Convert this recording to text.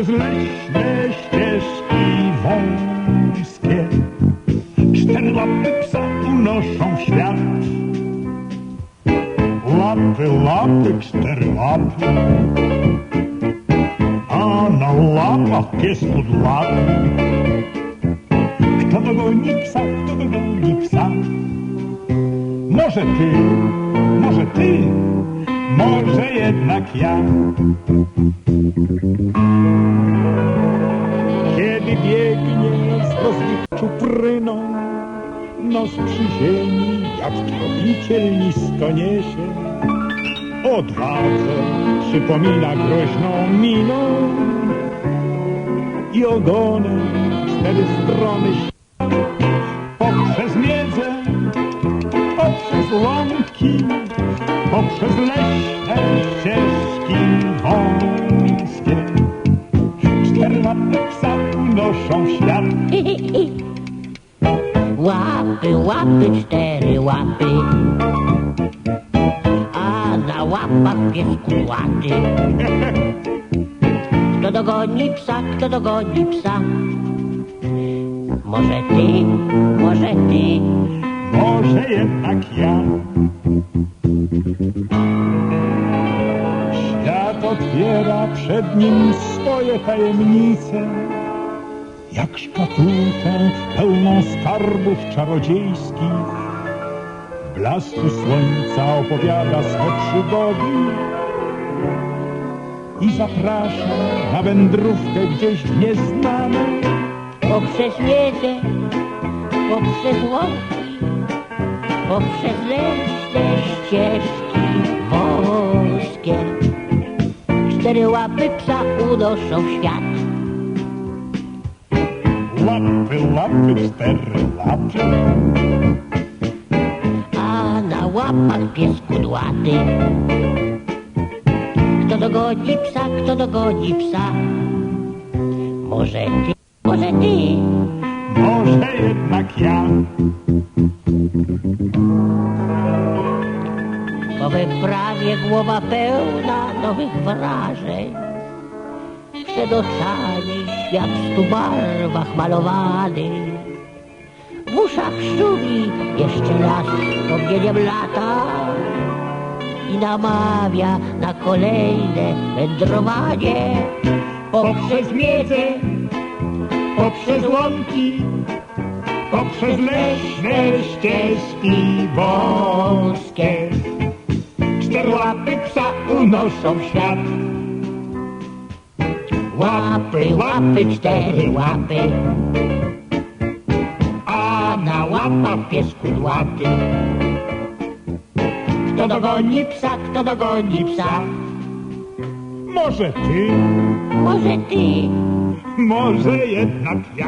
przez leśne ścieżki wąskie. Cztery łapy psa unoszą świat. Łapy, łapy, cztery łapy. A na łapach pies pod lat. Kto dogoni psa, kto dogoni psa? Może ty, może ty jednak ja. Kiedy biegnie z rozliczu pryną, nos przy ziemi, jak tropiciel nisko niesie. Odwadze przypomina groźną miną i ogonem cztery strony. Poprzez miedzę, poprzez łąki, poprzez leśne Łapy, łapy, cztery łapy, a na łapach pies kudłaty. Kto dogoni psa, kto dogoni psa? Może ty, może ty, Może jednak ja. Świat otwiera przed nim swoje tajemnice, jak szkatułkę pełną skarbów czarodziejskich. Blasku słońca opowiada swe przygody i zaprasza na wędrówkę gdzieś w nieznane. poprzez miedzę, poprzez łąki, poprzez leśne ścieżki wąskie. Cztery łapy psa unoszą świat. Łapy, łapy, cztery łapy. a na łapach pies kudłaty. Kto dogoni psa, kto dogoni psa? Może ty, może ty, Może jednak ja. po wyprawie głowa pełna nowych wrażeń. Świat w stu barwach malowany. W uszach szumi jeszcze raz wspomnieniem lata i namawia na kolejne wędrowanie poprzez miedzę, poprzez łąki, poprzez leśne ścieżki wąskie. Cztery łapy psa unoszą świat. Łapy, łapy, cztery łapy, a na łapach pies kudłaty. kto dogoni psa, kto dogoni psa, Może ty, może ty. może jednak ja.